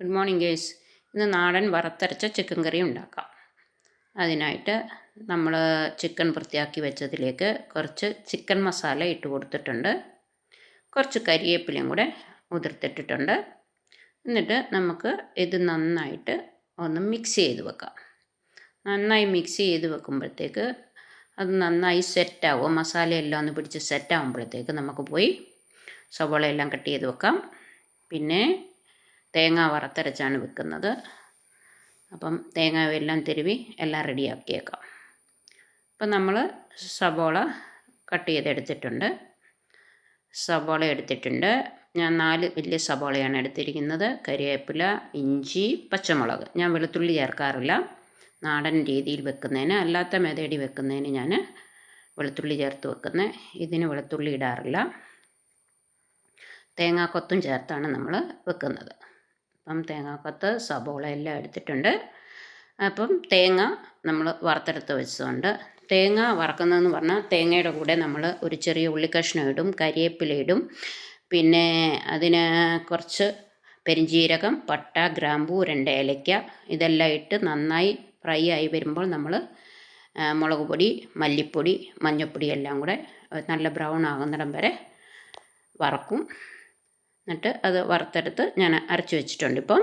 Good morning guys ഇന്ന് നാടൻ വറുത്തരച്ച ചിക്കൻ കറി ഉണ്ടാക്കാം. അതിനായിട്ട് നമ്മൾ ചിക്കൻ വൃത്തിയാക്കി വെച്ചതിലേക്ക് കുറച്ച് ചിക്കൻ മസാല ഇട്ട് കൊടുത്തിട്ടുണ്ട്. കുറച്ച് കരിയേപ്പിലയും കൂടെ ഉതിർത്തിട്ടിട്ടുണ്ട് എന്നിട്ട് നമുക്ക് ഇത് നന്നായിട്ട് ഒന്ന് മിക്സ് ചെയ്ത് വെക്കാം. നന്നായി മിക്സ് ചെയ്ത് വെക്കുമ്പോഴത്തേക്ക് അത് നന്നായി സെറ്റാവും മസാലയെല്ലാം ഒന്ന് പിടിച്ച് സെറ്റാകുമ്പോഴത്തേക്ക് നമുക്ക് പോയി സവോളയെല്ലാം കട്ട് ചെയ്ത് വെക്കാം. പിന്നെ തേങ്ങ വറുത്തരച്ചാണ് വെക്കുന്നത്. അപ്പം തേങ്ങ എല്ലാം തിരുവി എല്ലാം റെഡിയാക്കിയേക്കാം. അപ്പം നമ്മൾ സബോള കട്ട് ചെയ്തെടുത്തിട്ടുണ്ട്. സബോള എടുത്തിട്ടുണ്ട്. ഞാൻ നാല് വലിയ സബോളയാണ് എടുത്തിരിക്കുന്നത്. കരിവേപ്പില ഇഞ്ചി പച്ചമുളക്. ഞാൻ വെളുത്തുള്ളി ചേർക്കാറില്ല. നാടൻ രീതിയിൽ വെക്കുന്നതിന് അല്ലാത്ത മെതേടി വെക്കുന്നതിന് ഞാൻ വെളുത്തുള്ളി ചേർത്ത് വെക്കുന്നത് ഇതിന് വെളുത്തുള്ളി ഇടാറില്ല. തേങ്ങാക്കൊത്തും ചേർത്താണ് നമ്മൾ വെക്കുന്നത്. അപ്പം തേങ്ങാക്കൊത്ത് സബോള എല്ലാം എടുത്തിട്ടുണ്ട്. അപ്പം തേങ്ങ നമ്മൾ വറുത്തെടുത്ത് വെച്ചതുകൊണ്ട് തേങ്ങ വറക്കുന്നതെന്ന് പറഞ്ഞാൽ തേങ്ങയുടെ കൂടെ നമ്മൾ ഒരു ചെറിയ ഉള്ളിക്കഷ്ണം ഇടും കരിയേപ്പില ഇടും. പിന്നെ അതിന് കുറച്ച് പെരിഞ്ജീരകം പട്ട ഗ്രാമ്പൂ രണ്ട് ഏലയ്ക്ക ഇതെല്ലാം ഇട്ട് നന്നായി ഫ്രൈ ആയി വരുമ്പോൾ നമ്മൾ മുളക് പൊടി മല്ലിപ്പൊടി മഞ്ഞൾപ്പൊടി എല്ലാം കൂടെ നല്ല ബ്രൗൺ ആകുന്നിടം വരെ വറക്കും. എന്നിട്ട് അത് വറുത്തെടുത്ത് ഞാൻ അരച്ച് വെച്ചിട്ടുണ്ട് ഇപ്പം.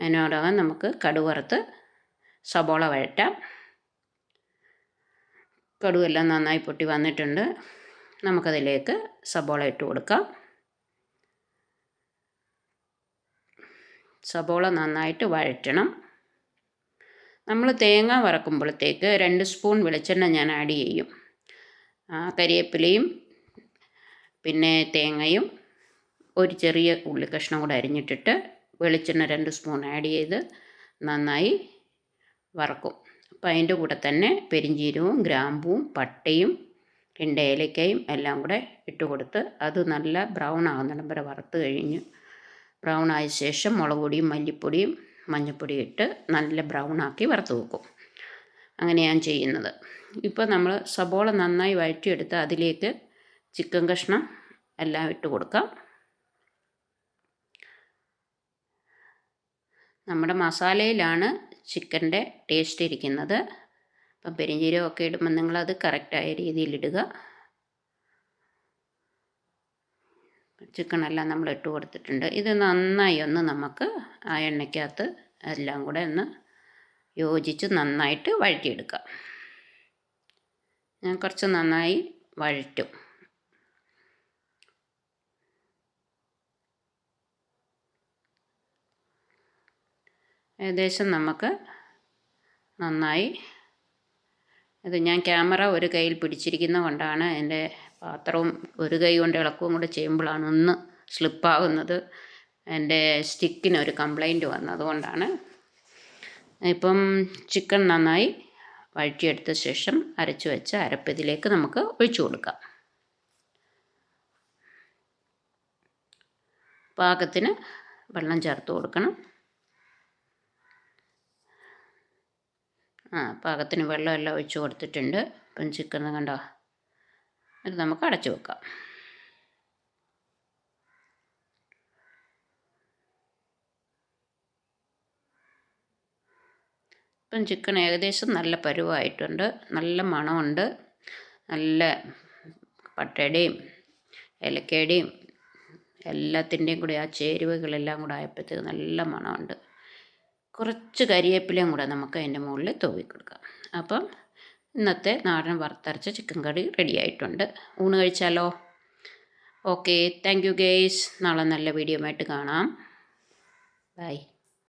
അതിനോടകം നമുക്ക് കടുക് വറുത്ത് സബോള വഴറ്റാം. കടുവെല്ലാം നന്നായി പൊട്ടി വന്നിട്ടുണ്ട്. നമുക്കതിലേക്ക് സബോള ഇട്ട് കൊടുക്കാം. സബോള നന്നായിട്ട് വഴറ്റണം. നമ്മൾ തേങ്ങ വറക്കുമ്പോഴത്തേക്ക് രണ്ട് സ്പൂൺ വെളിച്ചെണ്ണ ഞാൻ ആഡ് ചെയ്യും. കരിവേപ്പിലയും പിന്നെ തേങ്ങയും ഒരു ചെറിയ ഉള്ളി കഷ്ണം കൂടെ അരിഞ്ഞിട്ടിട്ട് വെളിച്ചെണ്ണ രണ്ട് സ്പൂൺ ആഡ് ചെയ്ത് നന്നായി വറക്കും. അപ്പോൾ അതിന്റെ കൂടെ തന്നെ പെരിഞ്ചീരവും ഗ്രാമ്പുവും പട്ടയും രണ്ട് ഏലക്കയും എല്ലാം കൂടെ ഇട്ട് കൊടുത്ത് അത് നല്ല ബ്രൗൺ ആകുന്നിടം വരെ വറുത്ത് കഴിഞ്ഞ് ബ്രൗൺ ആയ ശേഷം മുളക് പൊടിയും മല്ലിപ്പൊടിയും മഞ്ഞൾപ്പൊടിയും ഇട്ട് നല്ല ബ്രൗൺ ആക്കി വറുത്ത് വെക്കും. അങ്ങനെ ഞാൻ ചെയ്യുന്നത്. ഇപ്പോൾ നമ്മൾ സബോള നന്നായി വഴറ്റിയെടുത്ത് അതിലേക്ക് ചിക്കൻ കഷ്ണം എല്ലാം ഇട്ട് കൊടുക്കാം. നമ്മുടെ മസാലയിലാണ് ചിക്കന്റെ ടേസ്റ്റ് ഇരിക്കുന്നത്. അപ്പം പെരിഞ്ചീരകമൊക്കെ ഇടുമ്പോൾ നിങ്ങളത് കറക്റ്റായ രീതിയിൽ ഇടുക ചിക്കനെല്ലാം നമ്മൾ ഇട്ട് കൊടുത്തിട്ടുണ്ട്. ഇത് നന്നായി ഒന്ന് നമുക്ക് ആ എണ്ണയ്ക്കകത്ത് എല്ലാം കൂടെ ഒന്ന് യോജിച്ച് നന്നായിട്ട് വഴറ്റിയെടുക്കാം. ഞാൻ കുറച്ച് നന്നായി വഴറ്റും. ഏകദേശം നമുക്ക് നന്നായി. ഇത് ഞാൻ ക്യാമറ ഒരു കയ്യിൽ പിടിച്ചിരിക്കുന്ന കൊണ്ടാണ് എന്റെ പാത്രവും ഒരു കൈ കൊണ്ട് ഇളക്കവും കൂടെ ചെയ്യുമ്പോഴാണ് ഒന്ന് സ്ലിപ്പാകുന്നത് എന്റെ സ്റ്റിക്കിന് ഒരു കംപ്ലൈന്റ് വന്നതുകൊണ്ടാണ് ഇപ്പം ചിക്കൻ നന്നായി വഴറ്റിയെടുത്ത ശേഷം അരച്ച് വെച്ച അരപ്പതിലേക്ക് നമുക്ക് ഒഴിച്ചു കൊടുക്കാം. പാകത്തിന് വെള്ളം ചേർത്ത് കൊടുക്കണം. ആ പാകത്തിന് വെള്ളമെല്ലാം ഒഴിച്ച് കൊടുത്തിട്ടുണ്ട്. ഇപ്പം ചിക്കൻ കണ്ടോ? ഇത് നമുക്ക് അടച്ചു വെക്കാം. ഇപ്പം ചിക്കൻ ഏകദേശം നല്ല പരുവായിട്ടുണ്ട്. നല്ല മണമുണ്ട്. നല്ല പട്ടയുടെയും ഏലക്കയുടെയും എല്ലാത്തിന്റെയും കൂടി ആ ചേരുവകളെല്ലാം കൂടെ ആയപ്പോഴത്തേക്ക് നല്ല മണമുണ്ട്. കുറച്ച് കരിയേപ്പിലയും കൂടെ നമുക്ക് അതിന്റെ മുകളിൽ തൂവി കൊടുക്കാം. അപ്പം ഇന്നത്തെ നാടൻ വറുത്തരച്ച ചിക്കൻ കറി റെഡി ആയിട്ടുണ്ട്. ഊണ് കഴിച്ചാലോ? ഓക്കെ താങ്ക് യു ഗേയ്സ് നാളെ നല്ല വീഡിയോ ആയിട്ട് കാണാം. ബൈ